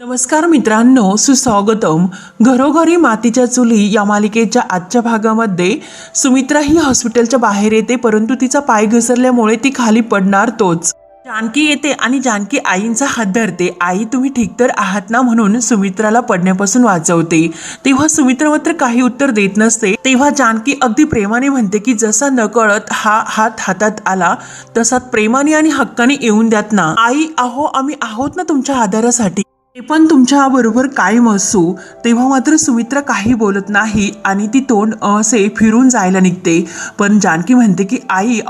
नमस्कार मित्रांनो सुस्वागतम. घरोघरी मातीच्या चुली या मालिकेच्या आजच्या भागामध्ये सुमित्रा ही हॉस्पिटलच्या बाहेर येते परंतु तिचा पाय घसरल्यामुळे ती खाली पडणार तोच. जानकी येते आणि जानकी आईंचा हात धरते. आई तुम्ही ठीक तर आहात ना म्हणून सुमित्राला पडण्यापासून वाचवते. तेव्हा सुमित्रा मात्र काही उत्तर देत नसते. तेव्हा जानकी अगदी प्रेमाने म्हणते की जसा नकळत हा हात हातात आला तसा प्रेमाने आणि हक्काने येऊन द्यात ना. आई अहो आम्ही आहोत ना तुमच्या आधारासाठी. ते पण तुमच्या बरोबर कायम असू. तेव्हा मात्र सुमित्रा काही बोलत नाही आणि ती तोंड असे फिरून जायला निघते. पण जानकी म्हणते की आई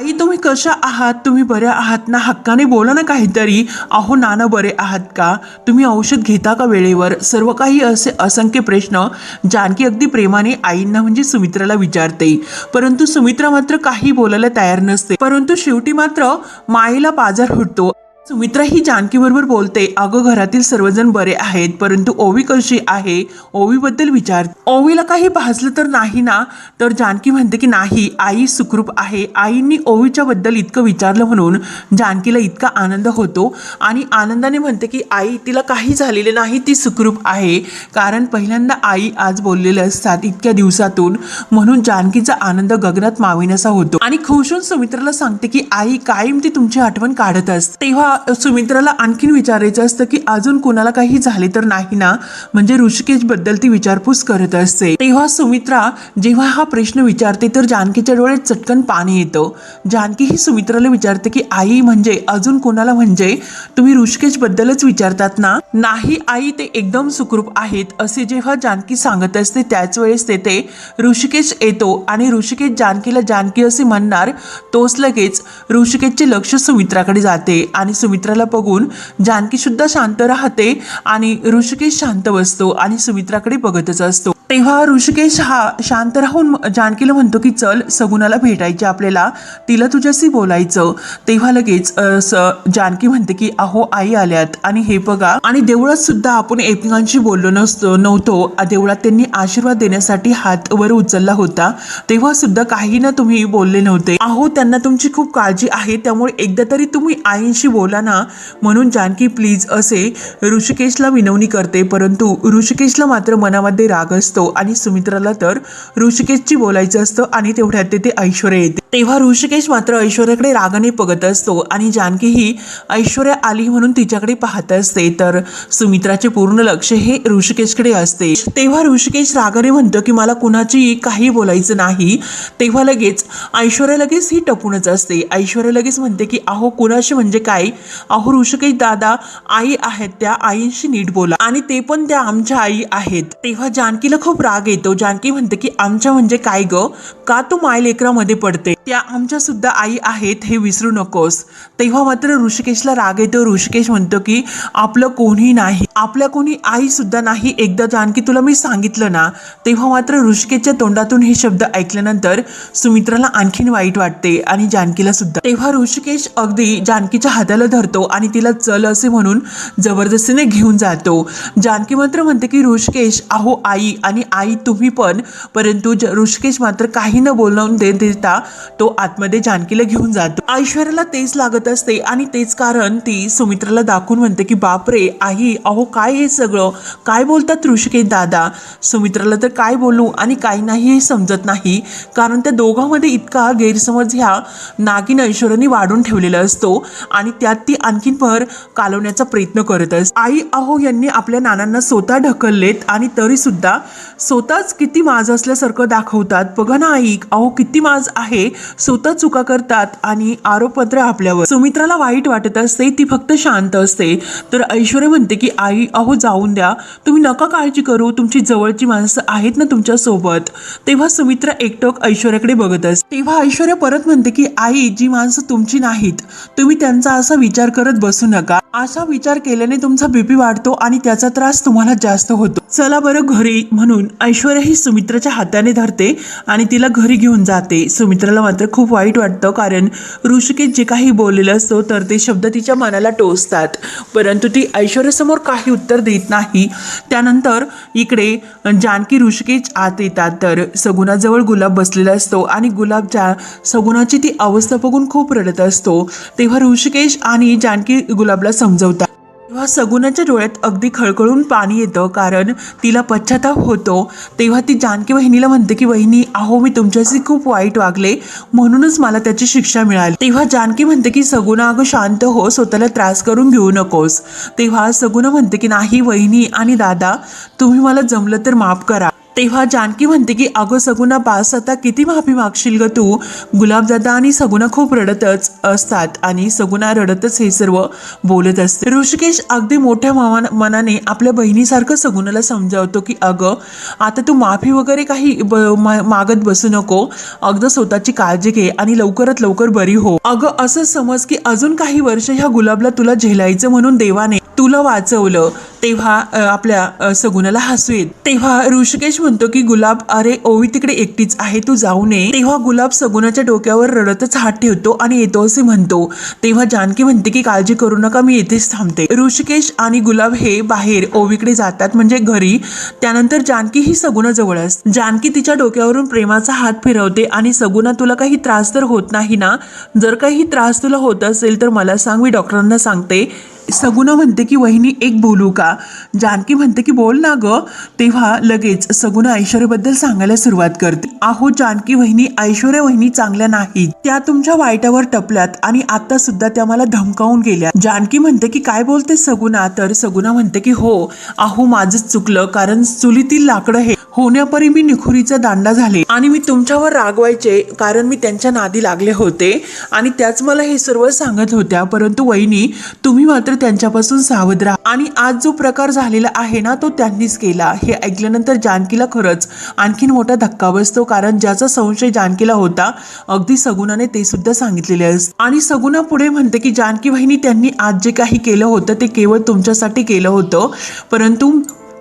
आई तुम्ही कशा आहात? तुम्ही बऱ्या आहात ना? हक्काने बोला ना काहीतरी. अहो नाना बरे आहात का? तुम्ही औषध घेता का वेळेवर? सर्व काही असे असंख्य प्रश्न जानकी अगदी प्रेमाने आईंना म्हणजे सुमित्राला विचारते. परंतु सुमित्रा मात्र काही बोलायला तयार नसते. परंतु शेवटी मात्र मायेला पाजार फुटतो सुमित्रा ही जानकीबरोबर बोलते अगं घरातील सर्वजण बरे आहेत परंतु ओवी कशी आहे? ओवीबद्दल विचार. ओवीला काही भासलं तर नाही ना? तर जानकी म्हणते की नाही आई सुखरूप आहे. आईंनी ओवीच्या बद्दल इतकं विचारलं म्हणून जानकीला इतका आनंद होतो आणि आनंदाने म्हणते की आई तिला काही झालेले नाही ती सुखरूप आहे. कारण पहिल्यांदा आई आज बोललेले असतात इतक्या दिवसातून म्हणून जानकीचा आनंद गगनात माविण्याचा होतो. आणि खुशून सुमित्राला सांगते की आई कायम ती तुमची आठवण काढत असते. तेव्हा सुमित्राला आणखीन विचारायचं असतं की अजून कुणाला काही झाले तर नाही ना? म्हणजे ऋषिकेशबद्दल ती विचारपूस करत असते. तेव्हा सुमित्रा जेव्हा हा प्रश्न विचारते तर जानकीच्या डोळ्यात चटकन पाणी येतं. जानकी ही सुमित्राला विचारते की आई म्हणजे अजून कोणाला म्हणजे? तुम्ही ऋषिकेश बद्दलच विचारतात ना? नाही आई ते एकदम सुखरूप आहेत असे जेव्हा जानकी सांगत असते त्याच वेळेस तेथे ऋषिकेश येतो आणि ऋषिकेश जानकीला जानकी असे म्हणणार तोच लगेच ऋषिकेशचे लक्ष सुमित्राकडे जाते आणि सुमित्राला बघून जानकी सुद्धा शांत राहते आणि ऋषिकेश शांत बसतो आणि सुमित्राकडे बघतच असतो. तेव्हा ऋषिकेश हा शांत राहून जानकीला म्हणतो की चल सगुणाला भेटायचे आपल्याला. तिला तुझ्याशी बोलायचं. तेव्हा लगेच स- जानकी म्हणते की अहो आई आल्यात. आणि हे बघा आणि देवळात सुद्धा आपण एकमेकांशी बोललो नसतो नव्हतो. देवळात त्यांनी आशीर्वाद देण्यासाठी हात वर उचलला होता. तेव्हा सुद्धा काही ना तुम्ही बोलले नव्हते. अहो त्यांना तुमची खूप काळजी आहे. त्यामुळे एकदा तरी तुम्ही आईंशी बोला ना. म्हणून जानकी प्लीज असे ऋषिकेशला विनवणी करते. परंतु ऋषिकेशला मात्र मनामध्ये राग असतो. आणि सुमित्राला तर ऋषिकेशची बोलायचं असतं आणि तेवढ्यात तेथे ऐश्वर्या येते. तेव्हा ऋषिकेश मात्र ऐश्वर्याकडे रागाने बघत असतो आणि जानकी ही ऐश्वर्या आली म्हणून तिच्याकडे पाहत असते. तर सुमित्राचे पूर्ण लक्ष हे ऋषिकेशकडे असते. तेव्हा ऋषिकेश रागाने म्हणतो की मला कुणाची काही बोलायचं नाही. तेव्हा लगेच ऐश्वर्या लगेच ही टपूनच असते. ऐश्वर्या लगेच म्हणते की अहो कुणाशी म्हणजे काय? अहो ऋषिकेश दादा आई आहेत. त्या आईंशी नीट बोला. आणि ते पण त्या आमच्या आई आहेत. तेव्हा जानकीला खूप राग येतो. जानकी म्हणते की आमच्या म्हणजे काय ग? का तू माय लेकरामध्ये पडते? त्या आमच्या सुद्धा आई आहेत हे विसरू नकोस. तेव्हा मात्र ऋषिकेशला राग येतो. ऋषिकेश म्हणतो की आपलं कोणी नाही. आपल्या कोणी आई सुद्धा नाही. एकदा जानकी तुला मी सांगितलं ना तेव्हा मात्र ऋषिकेशच्या तोंडातून हे शब्द ऐकल्यानंतर सुमित्राला आणखीन वाईट वाटते आणि जानकीला सुद्धा. तेव्हा ऋषिकेश अगदी जानकीच्या हाताला धरतो आणि तिला चल असे म्हणून जबरदस्तीने घेऊन जातो. जानकी मात्र म्हणते की ऋषिकेश अहो आई आणि आई तुम्ही पण. परंतु ज- ऋषिकेश मात्र काही न बोलवून देता तो आतमध्ये जानकीला घेऊन जातो. ऐश्वर्याला तेच लागत असते आणि तेच कारण ती सुमित्राला दाखवून म्हणते की बापरे आई अहो काय हे सगळं? काय बोलतात ऋषिकेश दादा? सुमित्राला तर काय बोलू आणि काय नाही हे समजत नाही. कारण त्या दोघांमध्ये इतका गैरसमज ह्या नागिन ऐश्वर्याने वाढून ठेवलेला असतो आणि त्यात ती आणखीन भर कालवण्याचा प्रयत्न करत असते आई अहो यांनी आपल्या नानांना स्वतः ढकललेत आणि तरी सुद्धा स्वतःच किती माज असल्यासारखं दाखवतात. बघा ना आई अहो किती माज आहे. स्वतः चुका करतात आणि आरोपपत्र आपल्यावर. सुमित्राला वाईट वाटत असते ती फक्त शांत असते. तर ऐश्वर्या म्हणते की आई अहो जाऊन द्या. तुम्ही नका काळजी करू. तुमची जवळची माणसं आहेत ना तुमच्यासोबत. तेव्हा सुमित्रा एकटोक ऐश्वर्याकडे बघत असते. तेव्हा ऐश्वर्या परत म्हणते की आई जी माणसं तुमची नाहीत. तुम्ही त्यांचा असा विचार करत बसू नका. असा विचार केल्याने तुमचा बीपी वाढतो आणि त्याचा त्रास तुम्हाला जास्त होतो. चला बरं घरी म्हणून ऐश्वर्या ही सुमित्राच्या हाताने धरते आणि तिला घरी घेऊन जाते. सुमित्राला मात्र खूप वाईट वाटतं कारण ऋषिकेश जे काही बोललेलं असतो तर ते शब्द तिच्या मनाला टोचतात. परंतु ती ऐश्वर्यासमोर काही उत्तर देत नाही. त्यानंतर इकडे जानकी ऋषिकेश आत येतात. तर सगुणाजवळ गुलाब बसलेला असतो आणि गुलाबच्या सगुणाची ती अवस्था बघून खूप रडत असतो. तेव्हा ऋषिकेश आणि जानकी गुलाबला समजवतात. तेव्हा सगुणाच्या डोळ्यात अगदी खळखळून पाणी येतं कारण तिला पश्चाताप होतो. तेव्हा ती जानकी वहिनीला म्हणते की वहिनी अहो मी तुमच्याशी खूप वाईट वागले. म्हणूनच मला त्याची शिक्षा मिळाली. तेव्हा जानकी म्हणते की सगुना अगं शांत हो. स्वतःला त्रास करून घेऊ नकोस. तेव्हा सगुना म्हणते की नाही वहिनी आणि दादा तुम्ही मला जमलं तर माफ करा. तेव्हा जानकी म्हणते की अगं सगुना बास आता किती माफी मागशील ग तू? गुलाबदादा आणि सगुना खूप रडतच असतात आणि सगुना रडतच हे सर्व बोलत असते. ऋषिकेश अगदी मोठ्या मनाने आपल्या बहिणीसारखं सगुनाला समजावतो की अगं आता तू माफी वगैरे काही ब- मागत बसू नको. अगदी स्वतःची काळजी घे आणि लवकरात लवकर बरी हो. अगं असं समज की अजून काही वर्ष ह्या गुलाबला तुला झेलायचं म्हणून देवाने तुला वाचवलं तेव्हा आपल्या सगुनाला सगुणाला हसू येत. तेव्हा ऋषिकेश म्हणतो की गुलाब अरे ओवी तिकडे एकटीच आहे तू जाऊ नये. तेव्हा गुलाब सगुणाच्या डोक्यावर रडतच हात ठेवतो आणि येतो असे म्हणतो. तेव्हा जानकी म्हणते की काळजी करू नका मी येथेच थांबते. ऋषिकेश आणि गुलाब हे बाहेर ओवीकडे जातात म्हणजे घरी. त्यानंतर जानकी ही सगुणाजवळ असते. जानकी तिच्या डोक्यावरून प्रेमाचा हात फिरवते आणि सगुणा तुला काही त्रास तर होत नाही ना? जर काही त्रास तुला होत असेल तर मला सांग मी डॉक्टरांना सांगते. सगुणा म्हणते की वहिनी एक बोलू का? जानकी म्हणते की बोल ना ग. तेव्हा लगेच सगुणा ऐश्वर्याबद्दल सांगायला सुरुवात करते. आहो जानकी वहिनी ऐश्वर्या वहिनी चांगल्या नाहीत. त्या तुमच्या वाईटावर टपल्यात आणि आता सुद्धा त्या मला धमकावून गेल्या. जानकी म्हणते की काय बोलते सगुणा? तर सगुणा म्हणते की हो आहो माझंच चुकलं कारण चुलीतील लाकडं हे होण्यापरी मी निखुरीचा दांडा झाले आणि मी तुमच्यावर रागवायचे कारण मी त्यांच्या नादी लागले होते आणि त्याच मला हे सर्व सांगत होत्या. परंतु वहिनी तुम्ही मात्र त्यांच्यापासून सावध राहा. आणि आज जो प्रकार झालेला आहे ना तो त्यांनीच केला. हे ऐकल्यानंतर जानकीला खरंच आणखीन मोठा धक्का बसतो कारण ज्याचा संशय जानकीला होता अगदी सगुणाने ते सुद्धा सांगितलेले असते आणि सगुणा पुढे म्हणते की जानकी वहिनी त्यांनी आज जे काही केलं होतं ते केवळ तुमच्यासाठी केलं होतं. परंतु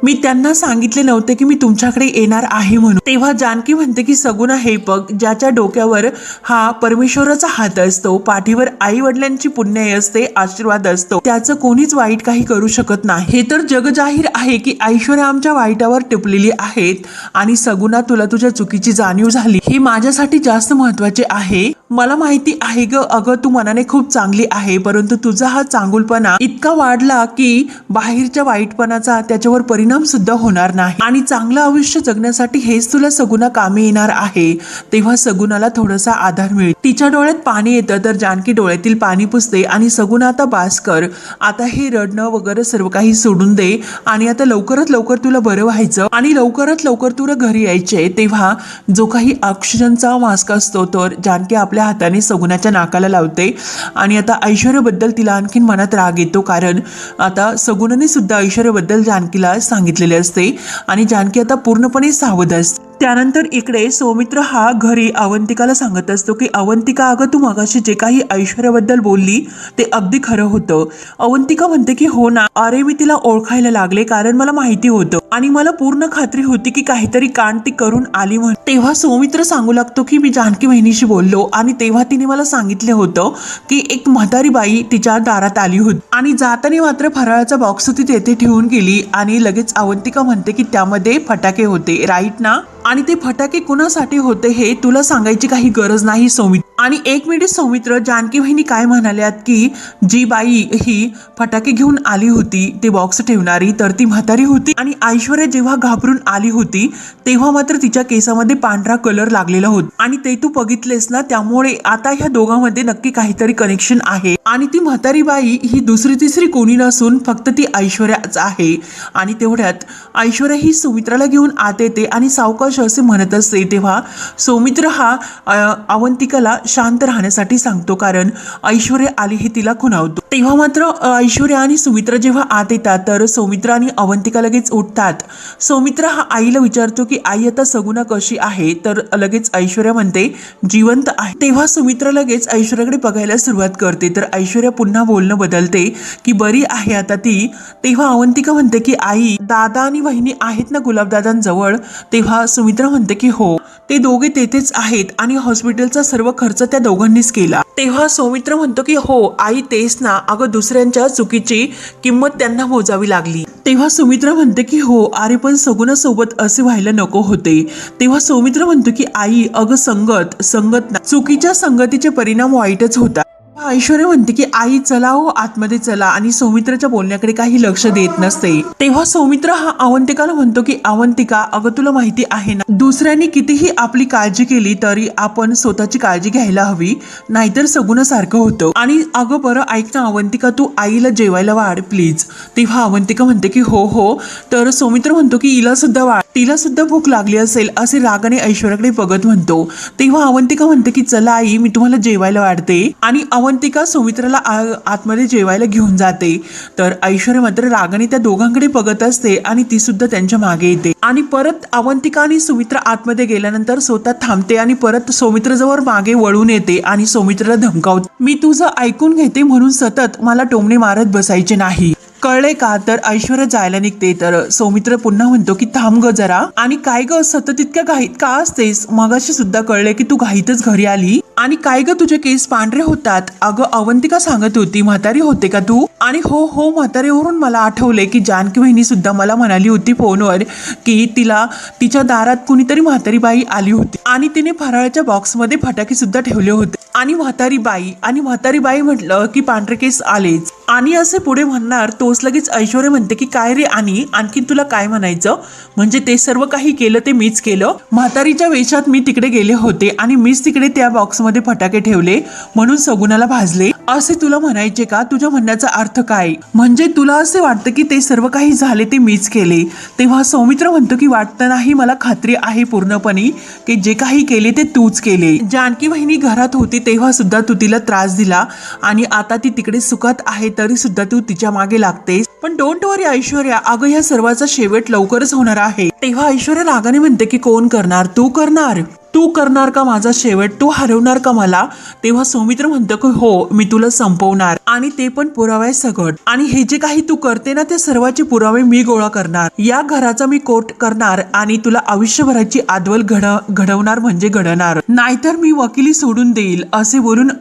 मी त्यांना सांगितले नव्हते की मी तुमच्याकडे येणार आहे म्हणून. तेव्हा जानकी म्हणते की सगुणा हे बघ ज्याच्या डोक्यावर हा परमेश्वराचा हात असतो पाठीवर आई वडिलांची पुण्य असते आशीर्वाद असतो त्याचं कोणीच वाईट काही करू शकत नाही. हे तर जगजाहीर आहे की ऐश्वर्या आमच्या वाईटावर टिपलेली आहेत आणि सगुणा तुला तुझ्या चुकीची जाणीव झाली. हे माझ्यासाठी जास्त महत्त्वाचे आहे. मला माहिती आहे ग अगं तू मनाने खूप चांगली आहे परंतु तुझा हा चांगुलपणा इतका वाढला की बाहेरच्या वाईटपणाचा त्याच्यावर परिणाम सुद्धा होणार नाही. आणि चांगलं आयुष्य जगण्यासाठी हेच तुला सगुणा कामी येणार आहे. तेव्हा सगुणाला थोडासा आधार मिळेल. तिच्या डोळ्यात पाणी येतं तर जानकी डोळ्यातील पाणी पुसते आणि सगुणा आता बास कर. आता हे रडणं वगैरे सर्व काही सोडून दे आणि आता लवकरात लवकर तुला बरं व्हायचं आणि लवकरात लवकर तुला घरी यायचे तेव्हा जो काही ऑक्सिजनचा मास्क असतो तर जानकी आपल्या हाताने सगुणाच्या नाकाला लावते आणि आता ऐश्वर्याबद्दल तिला आणखीन मनात राग येतो. कारण आता सगुणाने सुद्धा ऐश्वर्याबद्दल जानकीला सांगितलेले असते आणि जानकी आता पूर्णपणे सावध असते. त्यानंतर इकडे सौमित्र हा घरी अवंतिकाला सांगत असतो की अवंतिका अगं तू मगाशी जे काही ऐश्वर्याबद्दल बोलली ते अगदी खरं होतं. अवंतिका म्हणते की हो ना अरे मी तिला ओळखायला लागले कारण मला माहिती होतं आणि मला पूर्ण खात्री होती की काहीतरी कांड ती करून आली म्हणून तेव्हा सौमित्र सांगू लागतो की मी जानकी बहिणीशी बोललो आणि तेव्हा तिने मला सांगितले होतं की एक म्हातारी बाई तिच्या दारात आली होती आणि जाताना मात्र फराळाचा बॉक्स ती तेथे ठेवून गेली आणि लगेच अवंतिका म्हणते की त्यामध्ये फटाके होते राईट ना? आणि ते फटाके कुणासाठी होते हे तुला सांगायची काही गरज नाही सौमित्र. आणि एक मिनिट सौमित्र जानकी बहिणी काय म्हणाल्यात की जी बाई ही फटाके घेऊन आली होती ते बॉक्स ठेवणारी तर ती म्हातारी होती. आणि ऐश्वर्या जेव्हा घाबरून आली होती तेव्हा मात्र तिच्या केसामध्ये पांढरा कलर लागलेला होता. आणि ते तू बघितलेस ना त्यामुळे आता ह्या दोघांमध्ये नक्की काहीतरी कनेक्शन आहे. आणि ती म्हातारी बाई ही दुसरी तिसरी कोणी नसून फक्त ती ऐश्वर्याच आहे. आणि तेवढ्यात ऐश्वर्या ही सुमित्राला घेऊन आत येते आणि सावकाश असे म्हणत असते तेव्हा सौमित्र हा अवंतिकाला शांत राहण्यासाठी सांगतो कारण ऐश्वर्या आली हे तिला खुणावतो. तेव्हा मात्र ऐश्वर्या आणि सुमित्रा जेव्हा आत येतात तर सौमित्र आणि अवंतिका लगेच उठतात. सौमित्र हा आईला विचारतो की आई आता सगुणा कशी आहे? तर लगेच ऐश्वर्या म्हणते जिवंत आहे. तेव्हा सुमित्रा लगेच ऐश्वर्याकडे बघायला सुरुवात करते. तर ऐश्वर्या पुन्हा बोलणं बदलते की बरी आहे आता ती. तेव्हा अवंतिका म्हणते की आई दादा आणि वहिनी आहेत ना गुलाबदादांजवळ? तेव्हा सुमित्रा म्हणते की हो ते दोघे तेथेच आहेत आणि हॉस्पिटलचा सर्व खर्च त्या दोघांनीच केला. तेव्हा सौमित्र म्हणतो की हो आई तेच ना अगं दुसऱ्यांच्या चुकीची किंमत त्यांना मोजावी लागली. तेव्हा सुमित्रा म्हणते की हो अरे पण सगुणासोबत असे व्हायला नको होते. तेव्हा सौमित्र म्हणतो की आई अगं संगत संगत ना चुकीच्या संगतीचे परिणाम वाईटच होतात. ऐश्वर्या म्हणते की आई चला हो आतमध्ये चला. आणि सौमित्राच्या बोलण्याकडे काही लक्ष देत नसते. तेव्हा सौमित्र हा अवंतिकाला म्हणतो की अवंतिका अगं तुला माहिती आहे ना दुसऱ्यांनी कितीही आपली काळजी केली तरी आपण स्वतःची काळजी घ्यायला हवी नाहीतर सगुणासारखं होतं. आणि अगं बरं ऐक ना अवंतिका तू आईला जेवायला वाढ प्लीज. तेव्हा अवंतिका म्हणते की हो हो. तर सौमित्र म्हणतो की हिला सुद्धा वाढ तिला सुद्धा भूक लागली असेल असे रागाने ऐश्वर्याकडे बघत म्हणतो. तेव्हा अवंतिका म्हणते की चला आई मी तुम्हाला जेवायला वाढते. आणि अवंतिका सुमित्राला आतमध्ये जेवायला घेऊन जाते. तर ऐश्वर्या मात्र रागाने त्या दोघांकडे बघत असते आणि ती सुद्धा त्यांच्या मागे येते. आणि परत अवंतिका आणि सुमित्रा आतमध्ये गेल्यानंतर स्वतः थांबते आणि परत सौमित्रजवळ मागे वळून येते आणि सौमित्राला धमकावते. मी तुझं ऐकून घेते म्हणून सतत मला टोमणे मारत बसायचे नाही. कळले का तर ऐश्वर्या जायला निघते. तर सौमित्र पुन्हा म्हणतो की थांब ग जरा. आणि काय ग? सतत इतक्या घाईत का असतेस? मगाशी सुद्धा कळले की तू घाईतच घरी आली. आणि काय ग तुझे केस पांढरे होतात? अगं अवंतिका सांगत होती म्हातारी होते का तू? आणि हो हो म्हातारीवरून मला आठवले की जानकी बहिणी सुद्धा मला म्हणाली होती फोनवर की तिला तिच्या दारात कुणीतरी म्हातारी बाई आली होती. आणि तिने फराळाच्या बॉक्समध्ये फटाके सुद्धा ठेवले होते. आणि म्हातारी बाई आणि म्हातारी बाई म्हटलं की पांढरे केस आलेच. आणि असे पुढे म्हणणार तोच लगेच ऐश्वर्य म्हणते की काय रे आणि? आणखीन तुला काय म्हणायचं? म्हणजे ते सर्व काही केलं ते मीच केलं? म्हातारीच्या वेशात मी तिकडे गेले होते आणि मीच तिकडे त्या बॉक्समध्ये फटाके ठेवले म्हणून सगुणाला भाजले. असे तुला म्हणायचे का? तुझ्या म्हणण्याचा अर्थ काय? म्हणजे तुला असे वाटतं की ते सर्व काही झाले ते मीच केले. तेव्हा सौमित्र म्हणतो की वाटतं नाही मला खात्री आहे पूर्णपणे की जे काही केले ते तूच केले. जानकी बहिणी घरात होती तेव्हा सुद्धा तू तिला त्रास दिला आणि आता ती तिकडे सुखात आहे तरी सुद्धा तू तिच्यामागे लागतेस. पण डोंट वरी ऐश्वर्या अगं या सर्वाचा शेवट लवकरच होणार आहे. तेव्हा ऐश्वर्या रागाने म्हणते की कोण करणार? तू करणार? तू करणार का माझा शेवट? तू हरवणार का मला? तेव्हा सौमित्र म्हणतो की हो मी तुला संपवणार. आणि ते पण पुरावे सगट. आणि हे जे काही तू करते ना ते सर्वाचे पुरावे मी गोळा करणार. या घराचा मी कोर्ट करणार आणि तुला आयुष्यभराची आदवल घड घडवणार म्हणजे घडणार. नाहीतर मी वकिली सोडून देईल असे बोलून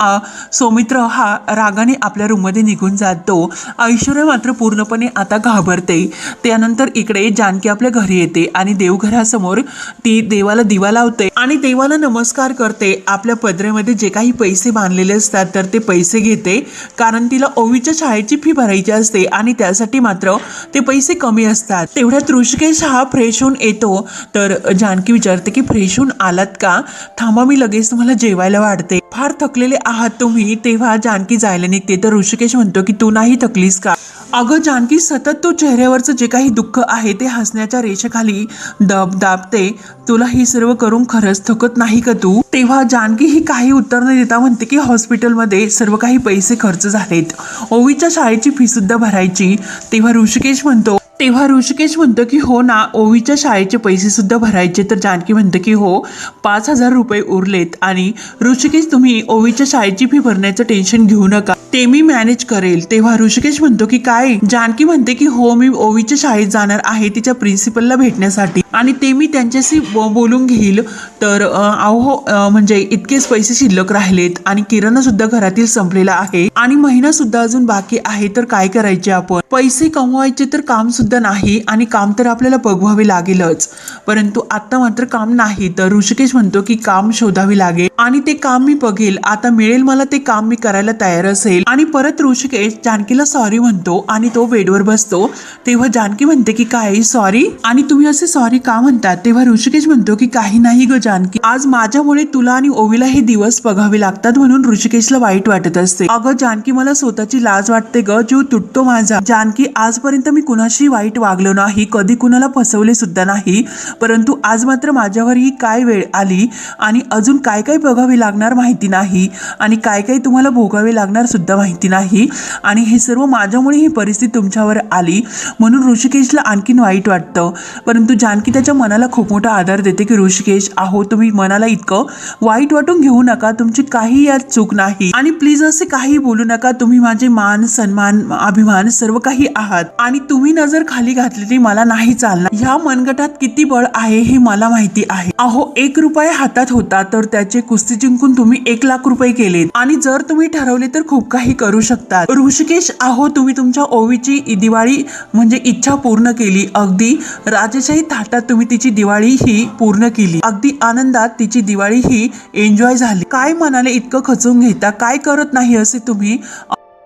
सौमित्र हा रागाने आपल्या रूममध्ये निघून जातो. ऐश्वर्या मात्र पूर्णपणे आता घाबरते. त्यानंतर इकडे जानकी आपल्या घरी येते. आणि देवघरासमोर ती देवाला दिवा लावते आणि देवाला नमस्कार करते. आपल्या पदरेमध्ये जे काही पैसे बांधलेले असतात तर ते पैसे घेते. कारण तिला ओवीच्या शाळेची फी भरायची असते आणि त्यासाठी मात्र ते पैसे कमी असतात. तेवढ्यात ऋषिकेश हा फ्रेश होऊन येतो. तर जानकी विचारते की फ्रेश होऊन आलात का? थांबा मी लगेच तुम्हाला जेवायला वाढते. फार थकलेले आहात तुम्ही. तेव्हा जानकी जायला निघते. तर ऋषिकेश म्हणतो की तू नाही थकलीस का? अगं जानकी सतत तो चेहऱ्यावरचं जे काही दुःख आहे ते हसण्याच्या रेषेखाली दब दाबते. तुला ही सर्व करून खरंच थकत नाही का तू? तेव्हा जानकी ही काही उत्तर न देता म्हणते की हॉस्पिटलमध्ये सर्व काही पैसे खर्च झालेत. ओवीच्या शाळेची फी सुद्धा भरायची. तेव्हा ऋषिकेश म्हणतो तेव्हा ऋषिकेश म्हणतो की हो ना ओवीच्या शाळेचे पैसे सुद्धा भरायचे. तर जानकी म्हणतं की हो पाच हजार रुपये उरलेत आणि ऋषिकेश तुम्ही ओवीच्या शाळेची फी भरण्याचं टेन्शन घेऊ नका. ते मी मॅनेज करेल. तेव्हा ऋषिकेश म्हणतो की काय? जानकी म्हणते की हो मी ओवीच्या शाळेत जाणार आहे तिच्या प्रिन्सिपलला भेटण्यासाठी आणि ते मी त्यांच्याशी बोलून घेईल. तर अहो म्हणजे इतकेच पैसे शिल्लक राहिलेत आणि किरणसुद्धा घरातील संपलेला आहे. आणि महिना सुद्धा अजून बाकी आहे तर काय करायचे आपण? पैसे कमवायचे तर काम सुद्धा नाही आणि काम तर आपल्याला बघवावे लागेलच. परंतु आता मात्र काम नाही तर ऋषिकेश म्हणतो की काम शोधावे लागेल आणि ते काम मी बघेल. आता मिळेल मला ते काम मी करायला तयार असेल. आणि परत ऋषिकेश जानकीला सॉरी म्हणतो आणि तो बेडवर बसतो. तेव्हा जानकी म्हणते की काय सॉरी आणि तुम्ही असे सॉरी का म्हणतात तेव्हा ऋषिकेश म्हणतो की काही नाही ग जानकी. आज माझ्यामुळे तुला आणि ओवीला हे दिवस बघावे लागतात म्हणून ऋषिकेशला वाईट वाटत असते. अगं जानकी मला स्वतःची लाज वाटते ग जीव तुटतो माझा. जानकी आजपर्यंत मी कुणाशी वाईट वागलो नाही कधी कुणाला फसवले सुद्धा नाही परंतु आज मात्र माझ्यावर ही काय वेळ आली आणि अजून काय काय बघावे लागणार माहिती नाही आणि काय काय तुम्हाला भोगावे लागणार सुद्धा माहिती नाही आणि हे सर्व माझ्यामुळे ही परिस्थिती तुमच्यावर आली. म्हणून ऋषिकेशला आणखीन वाईट वाटतं. परंतु जानकी त्याच्या मनाला खूप मोठा आधार देते की ऋषिकेश आहो तुम्ही मनाला इतकं वाईट वाटून घेऊ नका. तुमची काही यात चूक नाही. आणि प्लीज असे काही बोलू नका तुम्ही माझे मान सन्मान अभिमान सर्व काही आहात. आणि तुम्ही नजर खाली घातलेली मला नाही चालणार. ह्या मनगटात किती बळ आहे हे मला माहिती आहे. अहो एक रुपये हातात होता तर त्याचे कुस्ती जिंकून तुम्ही एक लाख रुपये केले आणि जर तुम्ही ठरवले तर खूप काही करू शकता ऋषिकेश आहो तुम्ही तुमच्या ओवीची दिवाळी म्हणजे इच्छा पूर्ण केली. अगदी राजेशाही थाटात तुम्ही तिची दिवाळी ही पूर्ण केली. अगदी आनंदात तिची दिवाळी ही एन्जॉय झाली. काय मनाले इतकं खचून घेता? काय करत नाही असे तुम्ही?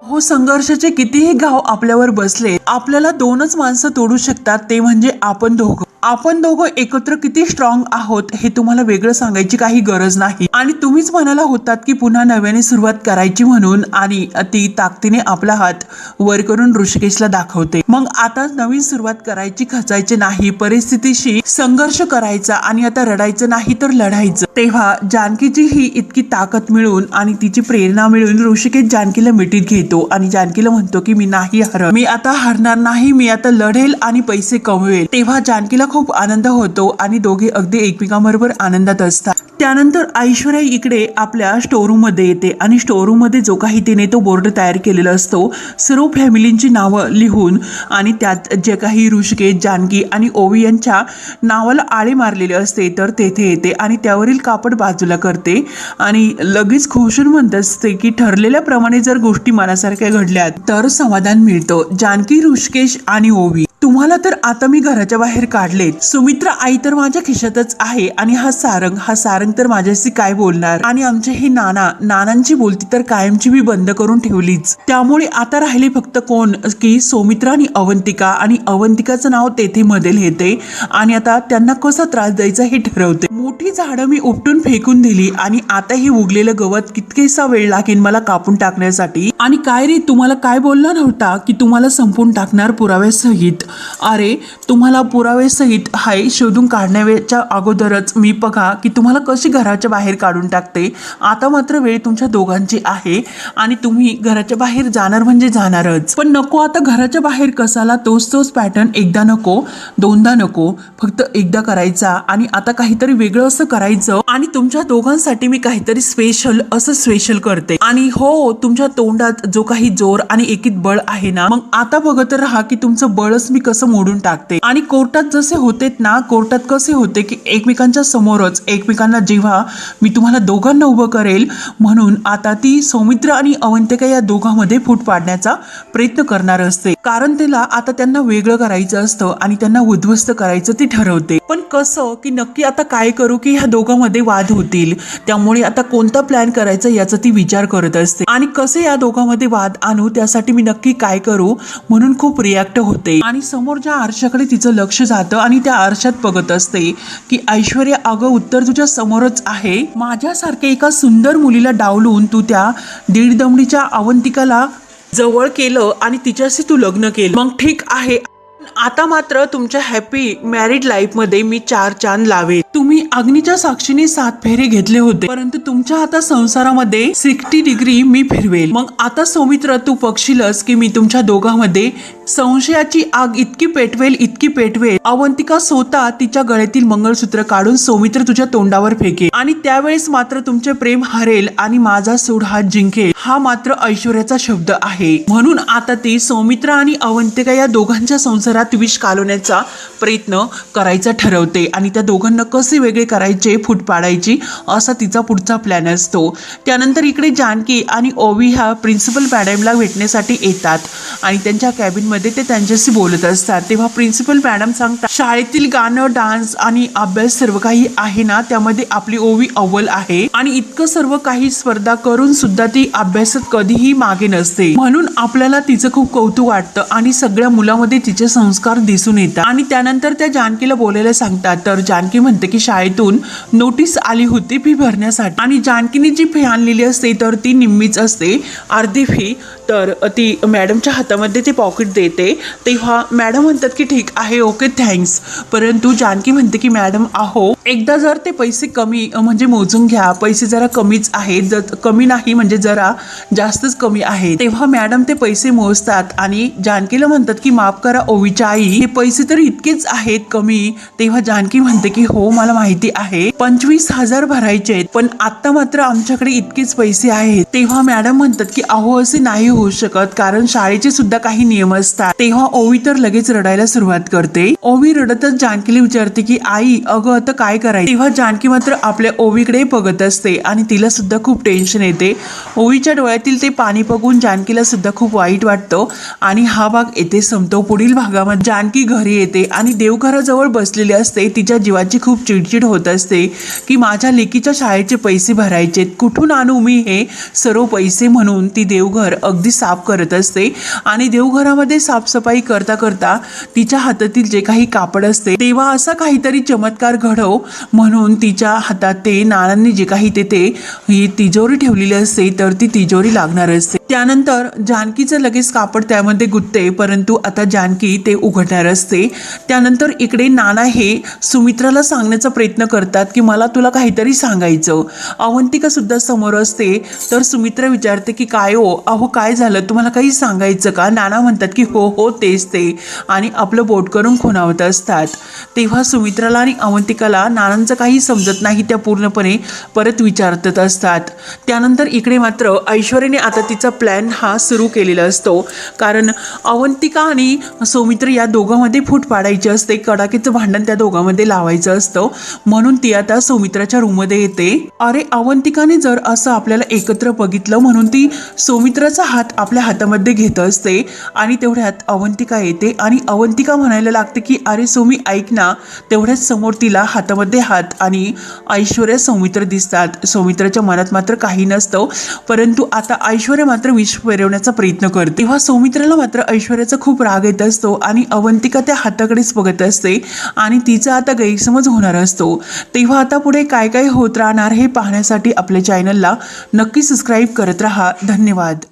हो संघर्षाचे कितीही घाव आपल्यावर बसले आपल्याला दोनच माणसं तोडू शकतात ते म्हणजे आपण दोघं. आपण दोघं एकत्र किती स्ट्रॉंग आहोत हे तुम्हाला वेगळं सांगायची काही गरज नाही. आणि तुम्हीच म्हणाला होतात की पुन्हा नव्याने सुरुवात करायची म्हणून आणि ती ताकदीने आपला हात वर करून ऋषिकेशला दाखवते. मग आता नवीन सुरुवात करायची खचायची नाही परिस्थितीशी संघर्ष करायचा आणि आता रडायचं नाही तर लढायचं. तेव्हा जानकीची ही इतकी ताकद मिळून आणि तिची प्रेरणा मिळून ऋषिकेश जानकीला मिठीत घेतो आणि जानकीला म्हणतो की मी नाही हर मी आता हरणार नाही. मी आता लढेल आणि पैसे कमवेल. तेव्हा जानकीला खूप आनंद होतो आणि दोघे अगदी एकमेकांबरोबर आनंदात असतात. त्यानंतर ऐश्वर्या इकडे आपल्या स्टोरूममध्ये येते आणि स्टोरूममध्ये जो काही तिने तो बोर्ड तयार केलेला असतो सर्व फॅमिलींची नावं लिहून आणि त्यात जे काही ऋषिकेश जानकी आणि ओवी यांच्या नावाला आळे मारलेले असते तर तेथे येते आणि त्यावरील कापड बाजूला करते आणि लगेच खुशून म्हणत असते की ठरलेल्याप्रमाणे जर गोष्टी मनासारख्या घडल्या तर समाधान मिळतं. जानकी ऋषिकेश आणि ओवी. तुम्हाला तर आता मी घराच्या बाहेर काढले सुमित्रा आई तर माझ्या खिशातच आहे आणि हा सारंग हा सारंग तर माझ्याशी काय बोलणार? आणि आमचे हे नाना नानांची बोलती तर कायमची मी बंद करून ठेवलीच. त्यामुळे आता राहिले फक्त कोण? की सौमित्रा आणि अवंतिका. आणि अवंतिकाचं नाव तेथे मध्ये लिहिते आणि आता त्यांना कसा त्रास द्यायचा हे ठरवते. मोठी झाडं मी उपटून फेकून दिली. आणि आता हे उगलेलं गवत कितकेसा वेळ लागेल मला कापून टाकण्यासाठी? आणि काय रे तुम्हाला काय बोलला नव्हता की तुम्हाला संपून टाकणार पुराव्यासहित? अरे तुम्हाला पुरावेसहित हाय शोधून काढण्याच्या अगोदरच मी बघा की तुम्हाला कशी घराच्या बाहेर काढून टाकते. आता मात्र वेळ तुमच्या दोघांची आहे आणि तुम्ही घराच्या बाहेर जाणार म्हणजे जाणारच. पण नको आता घराच्या बाहेर कसाला तोच तोच पॅटर्न एकदा नको दोनदा नको फक्त एकदा करायचा आणि आता काहीतरी वेगळं असं करायचं आणि तुमच्या दोघांसाठी मी काहीतरी स्पेशल असं स्पेशल करते. आणि हो तुमच्या तोंडात जो काही जोर आणि एकीत बळ आहे ना मग आता बघत राहा की तुमचं बळच मी कसं मोडून टाकते? आणि कोर्टात जसे होते ना कोर्टात कसे होते की एकमेकांच्या समोरच एकमेकांना जेव्हा मी तुम्हाला दोघांना उभं करेल म्हणून आता ती सौमित्र आणि अवंतिका या दोघांमध्ये फूट पाडण्याचा प्रयत्न करणार असते. कारण तिला आता त्यांना वेगळं करायचं असतं आणि त्यांना उद्ध्वस्त करायचं ती ठरवते. पण कसं की नक्की आता काय करू की ह्या दोघांमध्ये वाद होतील? त्यामुळे आता कोणता प्लॅन करायचा याचा ती विचार करत असते. आणि कसे या दोघांमध्ये वाद आणू त्यासाठी मी नक्की काय करू म्हणून खूप रिॲक्ट होते. आणि समोरच्या आरशाकडे तिचं लक्ष जातं आणि त्या आरशात बघत असते की ऐश्वर्या अगं उत्तर तुझ्या समोरच आहे. माझ्यासारख्या एका सुंदर मुलीला डावलून तू त्या दीडदमडीच्या अवंतिकाला जवळ केलं आणि तिच्याशी तू लग्न केलं. मग ठीक आहे. आता मात्र तुमच्या हॅपी मॅरिड लाईफमध्ये मी चार चांद लावेल तुम्ही अग्नीच्या साक्षीने सात फेरे घेतले होते. परंतु तुमच्या आता संसारामध्ये सिक्स्टी डिग्री मी फिरवेल. मग आता सौमित्र तू पक्षीलस की मी तुमच्या दोघांमध्ये संशयाची आग इतकी पेटवेल इतकी पेटवेल. अवंतिका स्वतः तिच्या गळ्यातील मंगळसूत्र काढून सौमित्र तुझ्या तोंडावर फेकेल. आणि त्यावेळेस मात्र तुमचे प्रेम हरेल आणि माझा सूड हात जिंकेल हा मात्र ऐश्वर्याचा शब्द आहे. म्हणून आता ती सौमित्र आणि अवंतिका या दोघांच्या संसारात विष कालवण्याचा प्रयत्न करायचा ठरवते आणि त्या दोघांना कसे वेगळे करायचे फूट पाडायची असा तिचा पुढचा प्लॅन असतो. त्यानंतर इकडे जानकी आणि ओवी ह्या प्रिन्सिपल मॅडमला भेटण्यासाठी येतात आणि त्यांच्या कॅबिन मध्ये ते त्यांच्याशी बोलत असतात. तेव्हा प्रिन्सिपल मॅडम सांगतात शाळेतील गाणं डान्स आणि अभ्यास सर्व काही आहे ना? त्यामध्ये आपली ओवी अव्वल आहे आणि इतकं सर्व काही स्पर्धा करून सुद्धा ती अभ्यासात कधीही मागे नसते. म्हणून आपल्याला तिचं खूप कौतुक वाटतं आणि सगळ्या मुलामध्ये तिचे संस्कार दिसून येतात. आणि त्यानंतर त्या जानकीला बोलायला सांगतात. तर जानकी म्हणते की शाळेतून नोटीस आली होती फी भरण्यासाठी आणि जानकीने जी फी आणलेली असते तर ती निम्मीच असते. अर्धी फी तर ती मॅडमच्या हातामध्ये ते पॉकेट देते तेव्हा मॅडम म्हणतात की ठीक आहे ओके थँक्स. परंतु जानकी म्हणते की मॅडम आहो एकदा जर ते पैसे कमी म्हणजे मोजून घ्या पैसे जरा कमीच आहेत जर कमी नाही म्हणजे जरा जास्तच कमी आहे तेव्हा मॅडम ते पैसे मोजतात आणि जानकीला म्हणतात की माफ करा ओवीच्या आई हे पैसे तर इतकेच आहेत कमी. तेव्हा जानकी म्हणते की हो मला माहिती आहे पंचवीस हजार भरायचे आहेत पण आता मात्र आमच्याकडे इतकेच पैसे आहेत. तेव्हा मॅडम म्हणतात की अहो असे नाही होऊ शकत कारण शाळेचे सुद्धा काही नियम असतात तेव्हा ओवी तर लगेच रडायला सुरुवात करते. ओवी रडतच जानकीला विचारते की आई अगं आता काय करायचं? तेव्हा जानकी मात्र आपल्या ओवीकडे बघत असते आणि तिला सुद्धा खूप टेन्शन येते. ओवीच्या डोळ्यातील ते पाणी बघून जानकीला सुद्धा खूप वाईट वाटतं आणि हा भाग येथे संपतो. पुढील भागामध्ये जानकी घरी येते आणि देवघराजवळ बसलेली असते. तिच्या जीवाची खूप चिडचिड होत असते की माझ्या लेकीच्या शाळेचे पैसे भरायचे कुठून आणू मी हे सर्व पैसे? म्हणून ती देवघर अगदी साफ करत असते आणि देवघरामध्ये साफसफाई करता करता तिच्या हातातील जे काही कापड असते तेव्हा असा काहीतरी चमत्कार घडव म्हणून तिच्या हातात ते नाणांनी जे काही तेथे ही तिजोरी ठेवलेली असते तर ती तिजोरी लागणार असते. त्यानंतर जानकीचं लगेच कापड त्यामध्ये गुत्ते परंतु आता जानकी ते उघडणार असते. त्यानंतर इकडे नाना हे सुमित्राला सांगण्याचा प्रयत्न करतात की मला तुला काहीतरी सांगायचं. अवंतिका सुद्धा समोर असते तर सुमित्रा विचारते की काय हो? अहो काय झालं? तुम्हाला काही सांगायचं का? नाना म्हणतात की हो हो तेच ते. आणि आपलं बोट करून खुणावत असतात. तेव्हा सुमित्राला आणि अवंतिकाला नानांचं काही समजत नाही त्या पूर्णपणे परत विचारत असतात. त्यानंतर इकडे मात्र ऐश्वर्याने आता तिचा प्लॅन हा सुरू केलेला असतो. कारण अवंतिका आणि सौमित्र या दोघांमध्ये फूट पाडायची असते. कडाकीचं भांडण त्या दोघांमध्ये लावायचं असतं. म्हणून ती आता सौमित्राच्या रूममध्ये येते. अरे अवंतिकाने जर असं आपल्याला एकत्र बघितलं म्हणून ती सौमित्राचा हात आपल्या हातामध्ये घेत असते. आणि तेवढ्या तेवढ्यात अवंतिका येते आणि अवंतिका म्हणायला लागते की अरे सोमी ऐक ना तेवढ्याच समोर तिला हातामध्ये हात आणि ऐश्वर्या सौमित्र दिसतात. सौमित्राच्या मनात मात्र काही नसतं परंतु आता ऐश्वर्या मात्र विष फिरवण्याचा प्रयत्न करते. तेव्हा सौमित्राला मात्र ऐश्वर्याचा खूप राग येत असतो आणि अवंतिका त्या हाताकडेच बघत असते आणि तिचा आता गैरसमज होणार असतो. तेव्हा आता पुढे काय काय होत राहणार हे पाहण्यासाठी आपल्या चॅनलला नक्की सबस्क्राईब करत राहा. धन्यवाद.